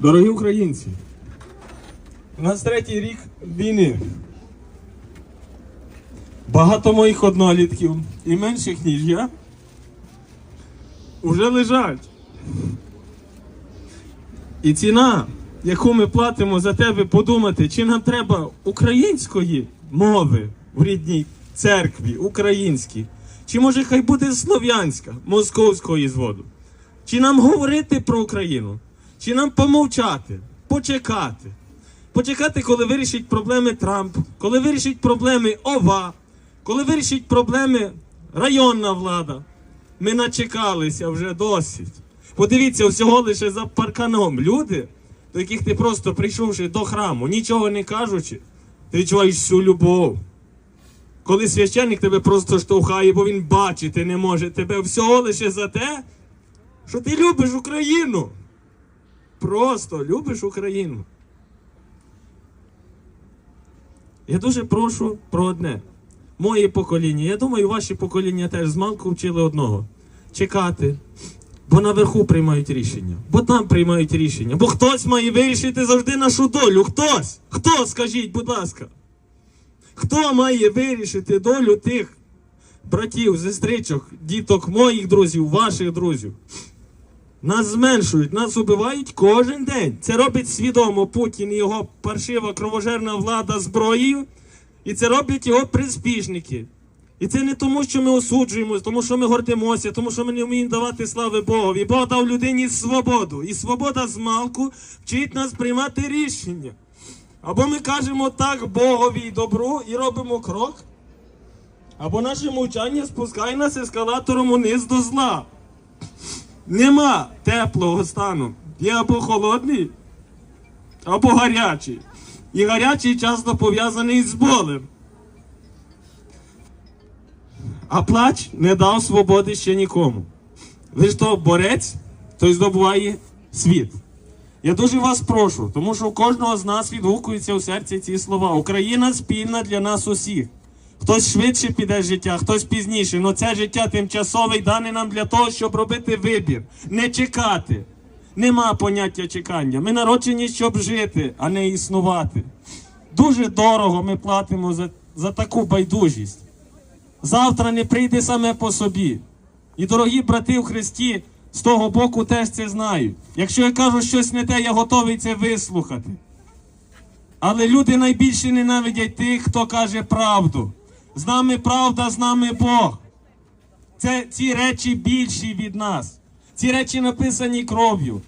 Дорогі українці, у нас третій рік війни. Багато моїх однолітків і менших, ніж я, вже лежать. І ціна, яку ми платимо за тебе, подумати, чи нам треба української мови в рідній церкві, українській, чи може хай буде слов'янська, московського зводу. Чи нам говорити про Україну? Чи нам помовчати, почекати? Почекати, коли вирішить проблеми Трамп, коли вирішить проблеми ОВА, коли вирішить проблеми районна влада. Ми начекалися вже досить. Подивіться, всього лише за парканом люди, до яких ти просто прийшовши до храму, нічого не кажучи, ти відчуваєш всю любов. Коли священник тебе просто штовхає, бо він бачити не може тебе всього лише за те, що ти любиш Україну. Просто любиш Україну. Я дуже прошу про одне. Моє покоління, я думаю, ваші покоління теж змалку вчили одного. Чекати. Бо наверху приймають рішення. Бо там приймають рішення. Бо хтось має вирішити завжди нашу долю. Хтось. Хто, скажіть, будь ласка. Хто має вирішити долю тих братів, сестричок, діток, моїх друзів, ваших друзів? Нас зменшують, нас убивають кожен день. Це робить свідомо Путін і його паршива кровожерна влада зброєю. І це роблять його приспішники. І це не тому, що ми осуджуємося, тому що ми гордимося, тому що ми не вміємо давати слави Богові. Бог дав людині свободу. І свобода з малку вчить нас приймати рішення. Або ми кажемо так Богові і добру і робимо крок, або наше мовчання спускає нас ескалатором униз до зла. Нема теплого стану. Є або холодний, або гарячий. І гарячий часто пов'язаний з болем. А плач не дав свободи ще нікому. Лиш то борець, той здобуває світ. Я дуже вас прошу, тому що у кожного з нас відгукуються у серці ці слова. Україна спільна для нас усіх. Хтось швидше піде з життя, хтось пізніше. але це життя тимчасове дане нам для того, щоб робити вибір, не чекати. Нема поняття чекання. Ми народжені, щоб жити, а не існувати. Дуже дорого ми платимо за, за таку байдужість. Завтра не прийде саме по собі. І дорогі брати в Христі з того боку теж це знають. Якщо я кажу щось не те, я готовий це вислухати. Але люди найбільше ненавидять тих, хто каже правду. З нами правда, з нами Бог. Це ці речі більші від нас. Ці речі написані кров'ю.